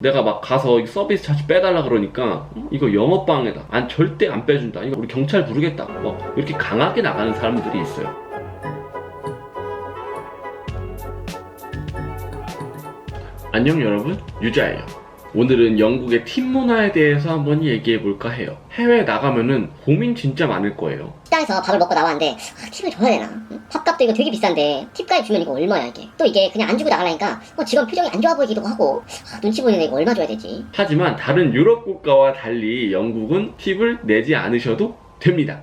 내가 막 가서 이 서비스 차지 빼달라 그러니까 이거 영업방해다. 안 절대 안 빼준다. 이거 우리 경찰 부르겠다. 막 이렇게 강하게 나가는 사람들이 있어요. 안녕 여러분 유자예요. 오늘은 영국의 팀 문화에 대해서 한번 얘기해 볼까 해요. 해외 나가면은 고민 진짜 많을 거예요. 식당에서 밥을 먹고 나왔는데 아, 팁을 줘야 되나? 응? 밥값도 이거 되게 비싼데 팁까지 주면 이거 얼마야 이게? 또 이게 그냥 안 주고 나가려니까 뭐 직원 표정이 안 좋아 보이기도 하고 아, 눈치 보이는데 이거 얼마 줘야 되지? 하지만 다른 유럽 국가와 달리 영국은 팁을 내지 않으셔도 됩니다.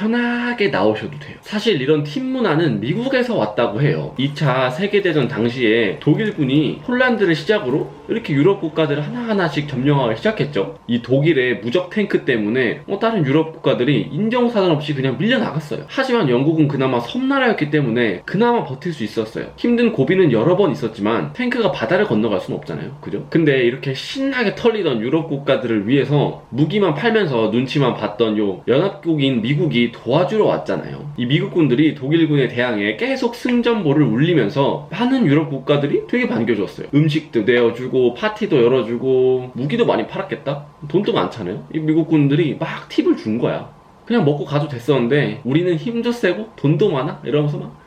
편하게 나오셔도 돼요. 사실 이런 팀 문화는 미국에서 왔다고 해요. 2차 세계대전 당시에 독일군이 폴란드를 시작으로 이렇게 유럽 국가들을 하나하나씩 점령하기 시작했죠. 이 독일의 무적 탱크 때문에 어, 다른 유럽 국가들이 인정사정 없이 그냥 밀려나갔어요. 하지만 영국은 그나마 섬나라였기 때문에 그나마 버틸 수 있었어요. 힘든 고비는 여러 번 있었지만 탱크가 바다를 건너갈 수는 없잖아요. 그죠? 근데 이렇게 신나게 털리던 유럽 국가들을 위해서 무기만 팔면서 눈치만 봤던 요 연합국인 미국이 도와주러 왔잖아요. 이 미국군들이 독일군에 대항해 계속 승전보를 울리면서 많은 유럽 국가들이 되게 반겨줬어요. 음식도 내어주고 파티도 열어주고 무기도 많이 팔았겠다? 돈도 많잖아요. 이 미국군들이 막 팁을 준 거야. 그냥 먹고 가도 됐었는데 우리는 힘도 세고 돈도 많아? 이러면서 막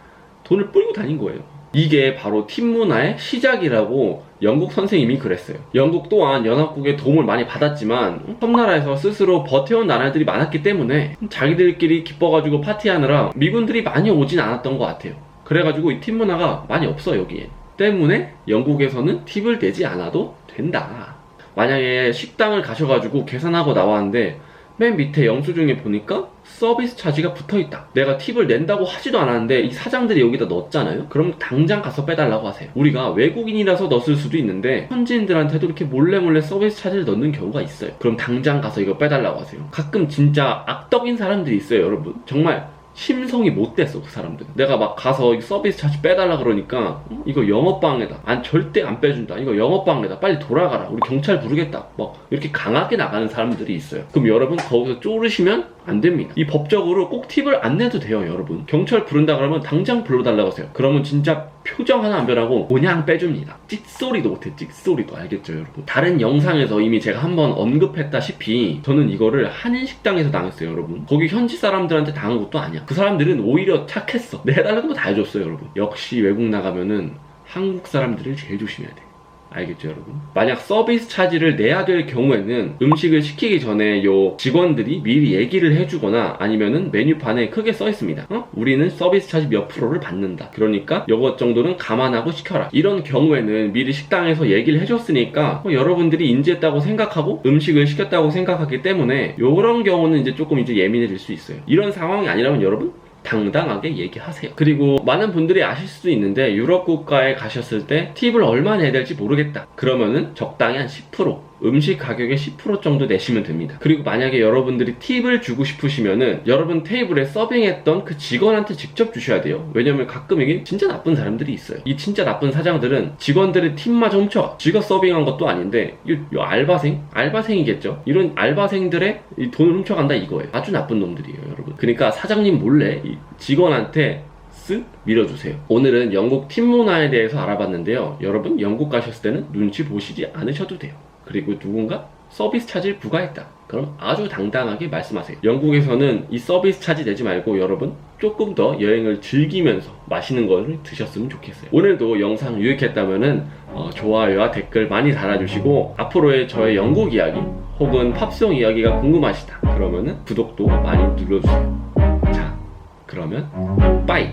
돈을 뿌리고 다닌 거예요. 이게 바로 팀 문화의 시작이라고 영국 선생님이 그랬어요. 영국 또한 연합국의 도움을 많이 받았지만 섬나라에서 스스로 버텨온 나라들이 많았기 때문에 자기들끼리 기뻐가지고 파티하느라 미군들이 많이 오진 않았던 것 같아요. 그래가지고 이 팀 문화가 많이 없어 여기에. 때문에 영국에서는 팁을 내지 않아도 된다. 만약에 식당을 가셔가지고 계산하고 나왔는데 맨 밑에 영수증에 보니까 서비스 차지가 붙어 있다. 내가 팁을 낸다고 하지도 않았는데 이 사장들이 여기다 넣었잖아요. 그럼 당장 가서 빼달라고 하세요. 우리가 외국인이라서 넣었을 수도 있는데 현지인들한테도 이렇게 몰래 몰래 서비스 차지를 넣는 경우가 있어요. 그럼 당장 가서 이거 빼달라고 하세요. 가끔 진짜 악덕인 사람들이 있어요, 여러분. 정말 심성이 못 됐어 그 사람들. 내가 막 가서 이 서비스 차지 빼달라 그러니까 어? 이거 영업방해다. 안 절대 안 빼준다. 이거 영업방해다. 빨리 돌아가라. 우리 경찰 부르겠다. 막 이렇게 강하게 나가는 사람들이 있어요. 그럼 여러분 거기서 쪼르시면 안 됩니다. 이 법적으로 꼭 팁을 안 내도 돼요, 여러분. 경찰 부른다 그러면 당장 불러달라고 하세요. 그러면 진짜 표정 하나 안 변하고 그냥 빼줍니다. 찝소리도 못해, 찝소리도. 알겠죠, 여러분? 다른 영상에서 이미 제가 한번 언급했다시피 저는 이거를 한인 식당에서 당했어요, 여러분. 거기 현지 사람들한테 당한 것도 아니야. 그 사람들은 오히려 착했어. 내달라는 거다 해줬어요, 여러분. 역시 외국 나가면은 한국 사람들을 제일 조심해야 돼. 알겠죠, 여러분? 만약 서비스 차지를 내야 될 경우에는 음식을 시키기 전에 요 직원들이 미리 얘기를 해주거나 아니면은 메뉴판에 크게 써 있습니다. 어? 우리는 서비스 차지 몇 프로를 받는다. 그러니까 요것 정도는 감안하고 시켜라. 이런 경우에는 미리 식당에서 얘기를 해줬으니까 뭐 여러분들이 인지했다고 생각하고 음식을 시켰다고 생각하기 때문에 요런 경우는 이제 조금 이제 예민해질 수 있어요. 이런 상황이 아니라면 여러분 당당하게 얘기하세요. 그리고 많은 분들이 아실 수도 있는데 유럽 국가에 가셨을 때 팁을 얼마 내야 될지 모르겠다. 그러면은 적당히 한 10% 음식 가격의 10% 정도 내시면 됩니다. 그리고 만약에 여러분들이 팁을 주고 싶으시면은 여러분 테이블에 서빙했던 그 직원한테 직접 주셔야 돼요. 왜냐면 가끔 이게 진짜 나쁜 사람들이 있어요. 이 진짜 나쁜 사장들은 직원들의 팁마저 훔쳐. 지가 서빙한 것도 아닌데 이, 이 알바생? 알바생이겠죠. 이런 알바생들의 이 돈을 훔쳐간다 이거예요. 아주 나쁜 놈들이에요. 그러니까 사장님 몰래 이 직원한테 쓱 밀어주세요. 오늘은 영국 팀 문화에 대해서 알아봤는데요. 여러분 영국 가셨을 때는 눈치 보시지 않으셔도 돼요. 그리고 누군가 서비스 차지를 부과했다. 그럼 아주 당당하게 말씀하세요. 영국에서는 이 서비스 차지 내지 말고 여러분 조금 더 여행을 즐기면서 맛있는 거를 드셨으면 좋겠어요. 오늘도 영상 유익했다면은 어, 좋아요와 댓글 많이 달아주시고 앞으로의 저의 영국 이야기 혹은 팝송 이야기가 궁금하시다. 그러면은 구독도 많이 눌러주세요. 자, 그러면 빠이.